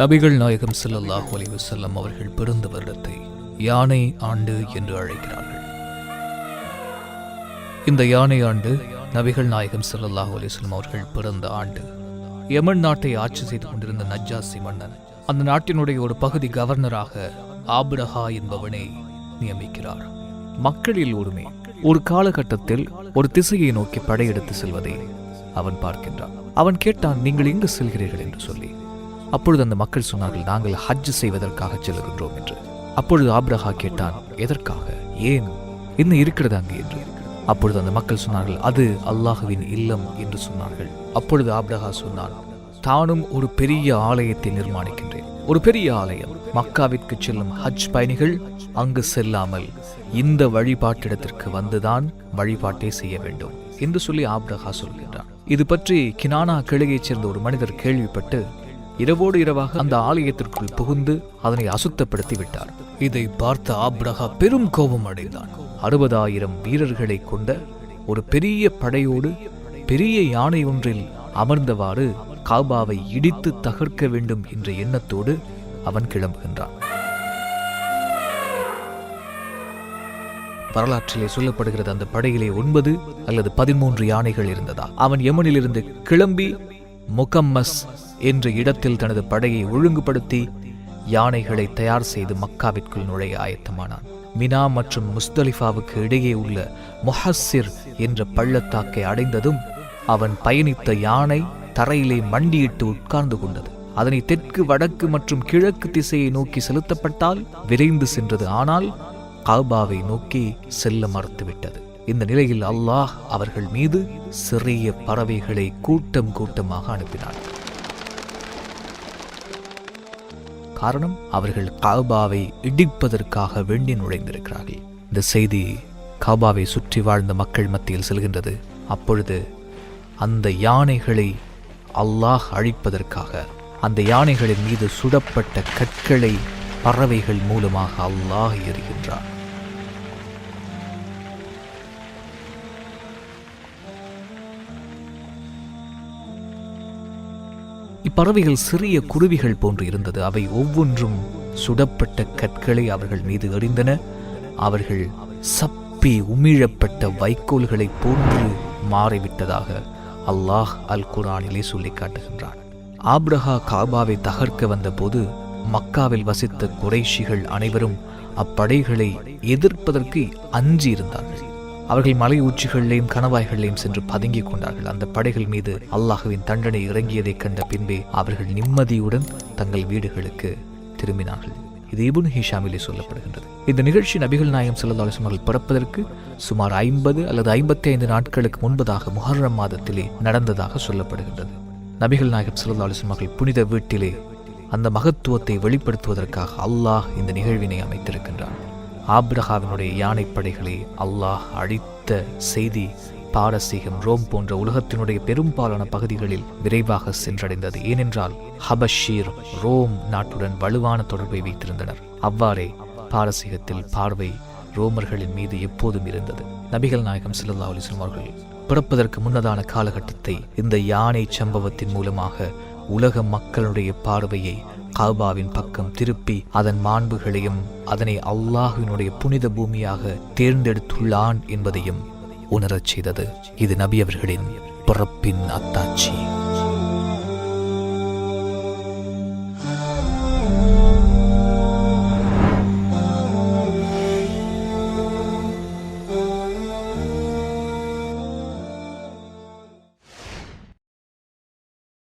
நபிகள் நாயகம் ஸல்லல்லாஹு அலைஹி அவர்கள் பிறந்த வருடத்தை யானை ஆண்டு என்று அழைக்கிறார்கள். இந்த யானை ஆண்டு நபிகள் நாயகம் ஸல்லல்லாஹு அலைஹி அவர்கள் பிறந்த ஆண்டு. யமன் நாட்டை ஆட்சி செய்து கொண்டிருந்த நஜ்ஜாசி மன்னன் அந்த நாட்டினுடைய ஒரு பகுதி கவர்னராக ஆபிரஹா என்பவனை நியமிக்கிறார். மக்களில் ஒருமே ஒரு காலகட்டத்தில் ஒரு திசையை நோக்கி படையெடுத்து செல்வதை அவன் பார்க்கின்றான். அவன் கேட்டான் நீங்கள் எங்கு செல்கிறீர்கள்? என்று சொல்லி அப்பொழுது அந்த மக்கள் சொன்னார்கள் நாங்கள் ஹஜ் செய்வதற்காக செல்கின்றோம் என்று. அப்பொழுது ஆப்ரஹா கேட்டான் எதற்காக? ஏன்? என்ன இருக்கிறது அங்கு? என்று. அப்பொழுது அந்த மக்கள் சொன்னார்கள் அது அல்லாஹுவின் இல்லம் என்று சொன்னார்கள். அப்பொழுது ஆப்ரஹா சொன்னான் தானும் ஒரு பெரிய ஆலயத்தை நிர்மாணிக்கின்றேன். ஒரு பெரிய ஆலயம். மக்காவிற்கு செல்லும் ஹஜ் பயணிகள் அங்கு செல்லாமல் இந்த வழிபாட்டிடத்திற்கு வந்துதான் வழிபாட்டை செய்ய வேண்டும் என்று சொல்லி ஆப்ரஹா சொல்கின்றான். இது பற்றி கினானா கிளையைச் சேர்ந்த ஒரு மனிதர் கேள்விப்பட்டு இரவோடு இரவாக அந்த ஆலயத்திற்குள் புகுந்து அதனை அசுத்தப்படுத்தி விட்டார் இதை பார்த்த ஆப்ரஹா பெரும் கோபம் அடைந்தான். அறுபதாயிரம் வீரர்களை கொண்ட ஒரு பெரிய படையோடு பெரிய யானை ஒன்றில் அமர்ந்தவாறு காபாவை இடித்து தகர்க்க வேண்டும் என்ற எண்ணத்தோடு அவன் கிளம்புகின்றான். வரலாற்றிலே சொல்லப்படுகிறது அந்த படையிலே ஒன்பது அல்லது பதிமூன்று யானைகள் இருந்ததா? அவன் யமனிலிருந்து கிளம்பி முகம்மஸ் என்ற இடத்தில் தனது படையை ஒழுங்குபடுத்தி யானைகளை தயார் செய்து மக்காவிற்குள் நுழைய ஆயத்தமானான். மினா மற்றும் முஸ்தலிஃபாவுக்கு இடையே உள்ள முஹஸ்ஸிர் என்ற பள்ளத்தாக்கை அடைந்ததும் அவன் பயணித்த யானை தரையிலே மண்டியிட்டு உட்கார்ந்து கொண்டது. அதனை தெற்கு வடக்கு மற்றும் கிழக்கு திசையை நோக்கி செலுத்தப்பட்டால் விரைந்து சென்றது. ஆனால் காபாவை நோக்கி செல்ல மறுத்துவிட்டது. இந்த நிலையில் அல்லாஹ் அவர்கள் மீது சிறிய பறவைகளை கூட்டம் கூட்டமாக அனுப்பினார் காரணம் அவர்கள் காபாவை இடிப்பதற்காக வெண்ணி நுழைந்திருக்கிறார்கள். இந்த செய்தி காபாவை சுற்றி வாழ்ந்த மக்கள் மத்தியில் செல்கின்றது. அப்பொழுது அந்த யானைகளை அல்லாஹ் அழிப்பதற்காக அந்த யானைகளின் மீது சுடப்பட்ட கற்களை பறவைகள் மூலமாக அல்லாஹ் எறிகின்றான். பறவைகள் சிறிய குருவிகள் போன்று இருந்தது. அவை ஒவ்வொன்றும் சுடப்பட்ட கற்களை அவர்கள் மீது எறிந்தன. அவர்கள் சப்பி உமிழப்பட்ட வைக்கோல்களைப் போன்று மாறிவிட்டதாக அல்லாஹ் அல் குரானிலே சொல்லி காட்டுகின்றான். ஆப்ரஹா காபாவை தகர்க்க வந்தபோது மக்காவில் வசித்த குறைஷிகள் அனைவரும் அப்படைகளை எதிர்ப்பதற்கு அஞ்சி இருந்தார்கள் அவர்கள் மலை உச்சிகளிலேயும் கணவாய்களிலேயும் சென்று பதுங்கிக் கொண்டார்கள். அந்த படைகள் மீது அல்லாஹுவின் தண்டனை இறங்கியதைக் கண்ட பின்பே அவர்கள் நிம்மதியுடன் தங்கள் வீடுகளுக்கு திரும்பினார்கள். இது இபுன் ஹிஷாமிலே சொல்லப்படுகின்றது. இந்த நிகழ்ச்சி நபிகள் நாயம் செல்லதாலிசம் அவர்கள் பிறப்பதற்கு சுமார் ஐம்பது அல்லது ஐம்பத்தி ஐந்து நாட்களுக்கு முன்பதாக முஹர்ரம் மாதத்திலே நடந்ததாக சொல்லப்படுகின்றது. நபிகள் நாயகம் செல்லதாலிசம் அவர்கள் புனித வீட்டிலே அந்த மகத்துவத்தை வெளிப்படுத்துவதற்காக அல்லாஹ் இந்த நிகழ்வினை அமைத்திருக்கின்றான். ஆப்ரஹாவினுடைய யானைப்படைகளை அல்லாஹ் அழித்த செய்தி பாரசீகம் ரோம் போன்ற உலகத்தினுடைய பெரும்பாலான பகுதிகளில் விரைவாக சென்றடைந்தது. ஏனென்றால் ஹபஷீர் ரோம் நாட்டுடன் வலுவான தொடர்பை வைத்திருந்தனர். அவ்வாறே பாரசீகத்தில் பார்வை ரோமர்களின் மீது எப்போதும் இருந்தது. நபிகள் நாயகம் சில்லா அலிஸ்லாம் அவர்கள் பிறப்பதற்கு முன்னதான காலகட்டத்தை இந்த யானை சம்பவத்தின் மூலமாக உலக மக்களுடைய பார்வையை காபாவின் பக்கம் திருப்பி அதன் மாண்புகளையும் அதனை அல்லாஹுவினுடைய புனித பூமியாக தேர்ந்தெடுத்துள்ளான் என்பதையும் உணரச் செய்தது. இது நபி அவர்களின் பிறப்பின் அத்தாட்சி.